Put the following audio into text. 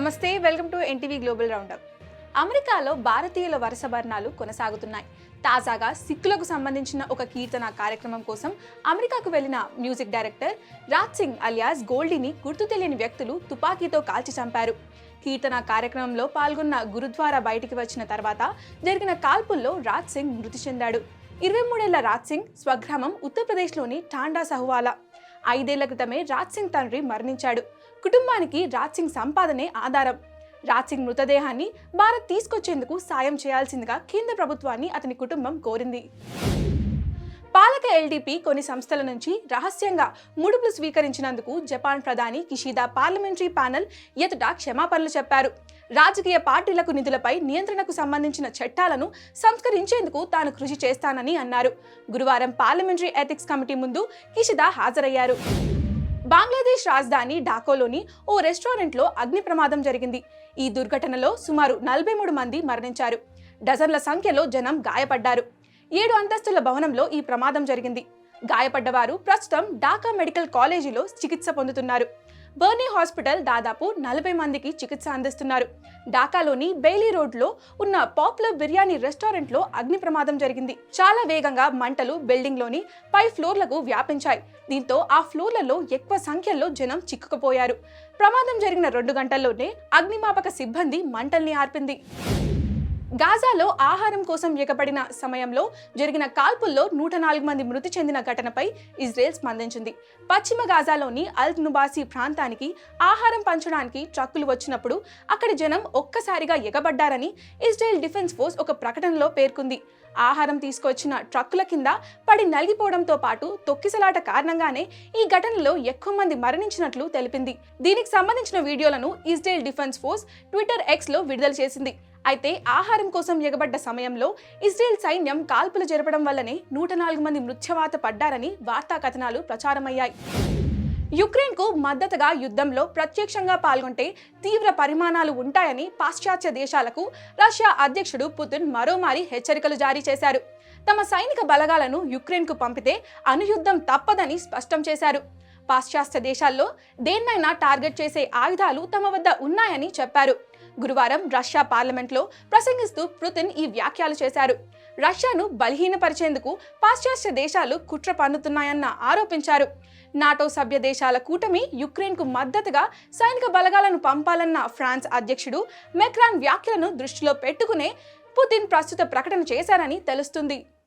నమస్తే welcome to NTV global roundup. అమెరికాలో భారతీయుల వరుసభరణాలు కొనసాగుతున్నాయి. తాజాగా సిక్కులకు సంబంధించిన ఒక కీర్తన కార్యక్రమం కోసం అమెరికాకు వెళ్ళిన music director Raj Singh alias గోల్డీని గుర్తు తెలియని వ్యక్తులు తుపాకీతో కాల్చి చంపారు. కీర్తన కార్యక్రమంలో పాల్గొన్న గురుద్వారా బయటికి వచ్చిన తర్వాత జరిగిన కాల్పుల్లో రాజ్ సింగ్ మృతి చెందాడు. ఇరవై మూడేళ్ళ రాజ్ సింగ్ స్వగ్రామం ఉత్తరప్రదేశ్లోని టాండా సహువాలా. ఐదేళ్ళ క్రితమే రాజ్ సింగ్ తండ్రి మరణించాడు. కుటుంబానికి రాజ్ సింగ్ సంపాదనే ఆధారం. రాజ్ సింగ్ మృతదేహాన్ని భారత్ తీసుకొచ్చేందుకు సాయం చేయాల్సిందిగా కేంద్ర ప్రభుత్వాన్ని అతని కుటుంబం కోరింది. పాలక కొన్ని సంస్థల నుంచి రహస్యంగా ముడుపులు స్వీకరించినందుకు జపాన్ ప్రధాని కిషిదా పార్లమెంటరీ ప్యానెల్ ఎదుట క్షమాపణలు చెప్పారు. రాజకీయ పార్టీలకు నిధులపై నియంత్రణకు సంబంధించిన చట్టాలను సంస్కరించేందుకు తాను కృషి చేస్తానని అన్నారు. గురువారం పార్లమెంటరీ ఎథిక్స్ కమిటీ ముందు కిషిదా హాజరయ్యారు. బంగ్లాదేశ్ రాజధాని ఢాకోలోని ఓ రెస్టారెంట్లో అగ్ని ప్రమాదం జరిగింది. ఈ దుర్ఘటనలో సుమారు నలభై మూడు మంది మరణించారు. డజన్ల సంఖ్యలో జనం గాయపడ్డారు. ఏడు అంతస్తుల భవనంలో ఈ ప్రమాదం జరిగింది. గాయపడ్డవారు ప్రస్తుతం ఢాకా మెడికల్ కాలేజీలో చికిత్స పొందుతున్నారు. బర్నీ హాస్పిటల్ దాదాపు నలభై మందికి చికిత్స అందిస్తున్నారు. ఢాకాలోని బెయిలీ రోడ్లో ఉన్న పాపులర్ బిర్యానీ రెస్టారెంట్లో అగ్ని ప్రమాదం జరిగింది. చాలా వేగంగా మంటలు బిల్డింగ్లోని పై ఫ్లోర్లకు వ్యాపించాయి. దీంతో ఆ ఫ్లోర్లలో ఎక్కువ సంఖ్యలో జనం చిక్కుకుపోయారు. ప్రమాదం జరిగిన రెండు గంటల్లోనే అగ్నిమాపక సిబ్బంది మంటల్ని ఆర్పింది. గాజాలో ఆహారం కోసం ఎగబడిన సమయంలో జరిగిన కాల్పుల్లో నూట నాలుగు మంది మృతి చెందిన ఘటనపై ఇజ్రాయెల్ స్పందించింది. పశ్చిమ గాజాలోని అల్ నుబాసి ప్రాంతానికి ఆహారం పంచడానికి ట్రక్కులు వచ్చినప్పుడు అక్కడి జనం ఒక్కసారిగా ఎగబడ్డారని ఇజ్రాయెల్ డిఫెన్స్ ఫోర్స్ ఒక ప్రకటనలో పేర్కొంది. ఆహారం తీసుకొచ్చిన ట్రక్కుల కింద పడి నలిగిపోవడంతో పాటు తొక్కిసలాట కారణంగానే ఈ ఘటనలో ఎక్కువ మంది మరణించినట్లు తెలిపింది. దీనికి సంబంధించిన వీడియోలను ఇజ్రాయెల్ డిఫెన్స్ ఫోర్స్ ట్విట్టర్ ఎక్స్లో విడుదల చేసింది. అయితే ఆహారం కోసం ఎగబడ్డ సమయంలో ఇజ్రాయెల్ సైన్యం కాల్పులు జరపడం వల్లనే నూట నాలుగు మంది మృత్యవాత పడ్డారని వార్తా కథనాలు ప్రచారమయ్యాయి. యుక్రెయిన్కు మద్దతుగా యుద్ధంలో ప్రత్యక్షంగా పాల్గొంటే తీవ్ర పరిమాణాలు ఉంటాయని పాశ్చాత్య దేశాలకు రష్యా అధ్యక్షుడు పుతిన్ మరోమారి హెచ్చరికలు జారీ చేశారు. తమ సైనిక బలగాలను యుక్రెయిన్కు పంపితే అనుయుద్ధం తప్పదని స్పష్టం చేశారు. పాశ్చాత్య దేశాల్లో దేన్నైనా టార్గెట్ చేసే ఆయుధాలు తమ వద్ద ఉన్నాయని చెప్పారు. గురువారం రష్యా పార్లమెంట్లో ప్రసంగిస్తూ పుతిన్ ఈ వ్యాఖ్యలు చేశారు. రష్యాను బలహీనపరిచేందుకు పాశ్చాత్య దేశాలు కుట్ర పన్నుతున్నాయన్న ఆరోపించారు. నాటో సభ్య దేశాల కూటమి యుక్రెయిన్కు మద్దతుగా సైనిక బలగాలను పంపాలన్న ఫ్రాన్స్ అధ్యక్షుడు మెక్రాన్ వ్యాఖ్యలను దృష్టిలో పెట్టుకునే పుతిన్ ప్రస్తుత ప్రకటన చేశారని తెలుస్తుంది.